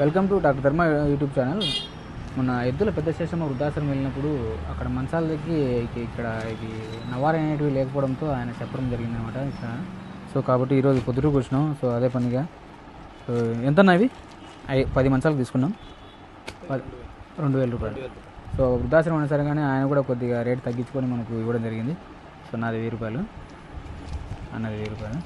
Welcome to doctor Dharma YouTube channel. మొన్న ఎద్దుల పెద్ద శేషమ్మ వృద్ధాశ్రమం వెళ్ళినప్పుడు అక్కడ మంచాల దగ్గర ఇక్కడ ఇది నవారు అనేటివి లేకపోవడంతో ఆయన చెప్పడం జరిగింది అనమాట ఇక్కడ. సో కాబట్టి ఈరోజు పొద్దుటూ కూర్చున్నాం సో అదే పనిగా. సో ఎంత ఇవి? ఐ పది మంచాలకు తీసుకున్నాం. రెండు వేల రూపాయలు. సో వృద్ధాశ్రమం అనేసరిగానే కానీ ఆయన కూడా కొద్దిగా రేట్ తగ్గించుకొని మనకు ఇవ్వడం జరిగింది. సో నాది వెయ్యి రూపాయలు. అన్నది వెయ్యి రూపాయలు.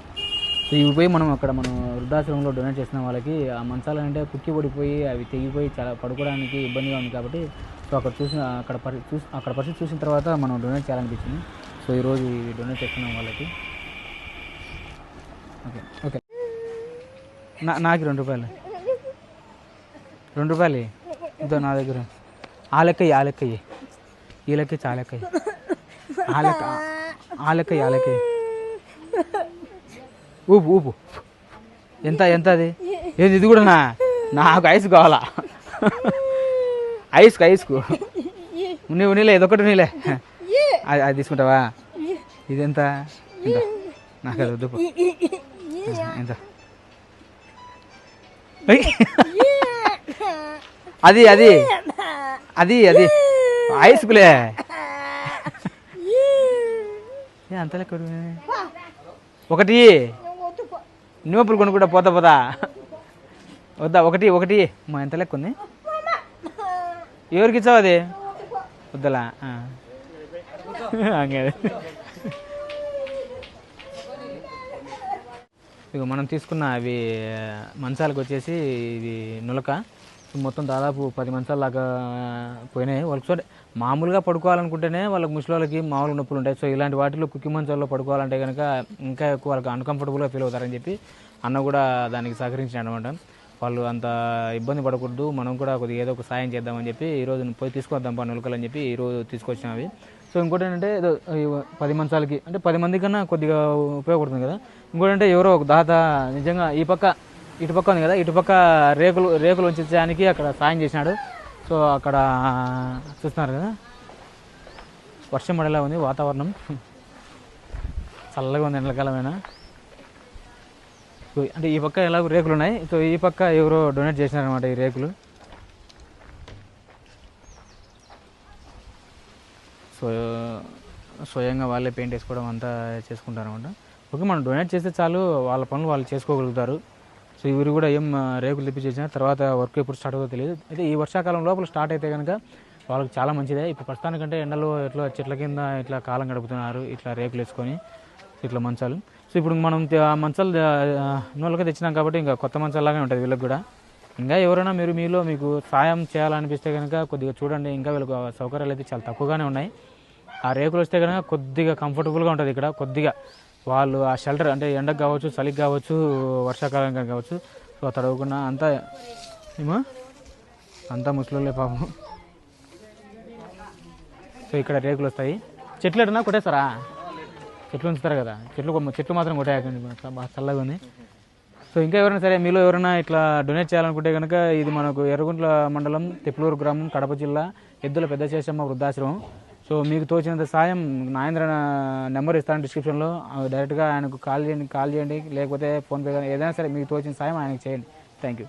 సో ఇవి పోయి మనం అక్కడ మనం వృద్ధాశ్రమంలో డొనేట్ చేసిన వాళ్ళకి ఆ మంచాలు అంటే కుక్కి పడిపోయి అవి తెగిపోయి చాలా పడుకోవడానికి ఇబ్బందిగా ఉంది కాబట్టి సో అక్కడ చూసిన అక్కడ పరి చూసి అక్కడ పరిస్థితి చూసిన తర్వాత మనం డొనేట్ చేయాలనిపించింది. సో ఈరోజు ఇవి డొనేట్ చేస్తున్నాం వాళ్ళకి ఓకే ఓకే. నా నాకు రెండు రూపాయలు. రెండు రూపాయలు ఇద్దరు నా దగ్గర. ఆ లెక్క ఆ లెక్క ఈ లెక్క ఇచ్చి ఆ లెక్క ఆ లెక్క ఆ లెక్క ఆ లెక్క ఊపు ఊపు. ఎంత ఎంత అది? ఏది ఇది కూడా నాకు ఐస్ కావాలా? ఐస్కు ఐస్కు నీవు నీలే ఇదొకటి నీలే అది అది తీసుకుంటావా? ఇది ఎంత? నాకు అది వద్దు ఎంత? అది అది. అది అది. ఐస్కులే ఏ అంత లెక్క ఒకటి. నువ్వు కొనుక్కుంటా పోతా పోతా. వద్దా ఒకటి ఒకటి. మా ఎంత లెక్క ఉంది? ఎవరికి ఇచ్చావు అది? వద్దలా ఆ. ఇక మనం తీసుకున్న అవి మంచాలకు వచ్చేసి ఇది నులక. మొత్తం దాదాపు పది మంచాల లాగా పోయినాయి. వాళ్ళకి సో మామూలుగా పడుకోవాలనుకుంటేనే వాళ్ళకి ముసలి వాళ్ళకి మామూలు నొప్పులు ఉంటాయి. సో ఇలాంటి వాటిలో కుక్కి మంచాల్లో పడుకోవాలంటే కనుక ఇంకా ఎక్కువ వాళ్ళకి అన్కంఫర్టబుల్గా ఫీల్ అవుతారని చెప్పి అన్న కూడా దానికి సహకరించాడు అనమాట వాళ్ళు అంత ఇబ్బంది పడకూడదు. మనం కూడా కొద్దిగా ఏదో ఒక సాయం చేద్దామని చెప్పి ఈరోజు పోయి తీసుకొద్దాం పా నులకలు అని చెప్పి ఈరోజు తీసుకొచ్చాం అవి. సో ఇంకోటి ఏంటంటే ఏదో పది మంచాలకి అంటే పది మంది కన్నా కొద్దిగా ఉపయోగపడుతుంది కదా. ఇంకోటి అంటే ఎవరో ఒక దాత నిజంగా ఈ పక్క ఇటు పక్క ఉంది కదా ఇటుపక్క రేకులు రేకులు ఉంచడానికి అక్కడ సాయం చేసినాడు. సో అక్కడ చూస్తున్నారు కదా? వర్షం పడేలా ఉంది వాతావరణం. చల్లగా ఉంది ఎండాకాలమైనా? అంటే ఈ పక్క ఎలాగో రేకులు ఉన్నాయి. సో ఈ పక్క ఎవరో డొనేట్ చేసినారనమాట ఈ రేకులు. సో స్వయంగా వాళ్ళే పెయింట్ వేసుకోవడం అంతా చేసుకుంటారు అనమాట ఓకే మనం డొనేట్ చేస్తే చాలు వాళ్ళ పనులు వాళ్ళు చేసుకోగలుగుతారు. సో ఇవి కూడా ఏం రేకులు తెప్పించేసిన తర్వాత వర్క్ ఎప్పుడు స్టార్ట్ అవుతుందో తెలియదు. అయితే ఈ వర్షాకాలం లోపల స్టార్ట్ అయితే కనుక వాళ్ళకి చాలా మంచిదే. ఇప్పుడు ప్రస్తుతానికంటే ఎండలో ఇట్లా చెట్ల కింద ఇట్లా కాలం గడుపుతున్నారు ఇట్లా రేకులు వేసుకొని ఇట్లా మంచాలు. సో ఇప్పుడు మనం ఆ మంచాలు నూలకే తెచ్చినాం కాబట్టి ఇంకా కొత్త మంచాలాగానే ఉంటుంది వీళ్ళకి కూడా. ఇంకా ఎవరైనా మీరు మీలో మీకు సాయం చేయాలనిపిస్తే కనుక కొద్దిగా చూడండి. ఇంకా వీళ్ళకి సౌకర్యాలు అయితే చాలా తక్కువగానే ఉన్నాయి. ఆ రేకులు వస్తే కనుక కొద్దిగా కంఫర్టబుల్గా ఉంటుంది ఇక్కడ కొద్దిగా. వాళ్ళు ఆ షెల్టర్ అంటే ఎండకు కావచ్చు చలికి కావచ్చు వర్షాకాలం కావచ్చు సో తడవకుండా అంతా ఏమో అంతా ముసలోళ్ళే పాపం. సో ఇక్కడ రేకులు వస్తాయి. చెట్లు ఎటన్నా కొట్టేస్తారా? చెట్లు ఉంచుతారు కదా. చెట్లు చెట్లు మాత్రం కొట్టేయకండి. బాగా చల్లగా ఉంది. సో ఇంకా ఎవరైనా సరే మీలో ఎవరైనా ఇట్లా డొనేట్ చేయాలనుకుంటే కనుక ఇది మనకు ఎర్రగుంట్ల మండలం తిప్పులూరు గ్రామం కడప జిల్లా ఎద్దుల పెద్ద చేసమ్మ వృద్ధాశ్రమం. సో మీకు తోచినంత సాయం నాయంద్ర నెంబర్ ఇస్తాను డిస్క్రిప్షన్లో. డైరెక్ట్గా ఆయనకు కాల్ చేయండి కాల్ చేయండి లేకపోతే ఫోన్పే కానీ ఏదైనా సరే మీకు తోచిన సాయం ఆయనకు చేయండి. Thank you.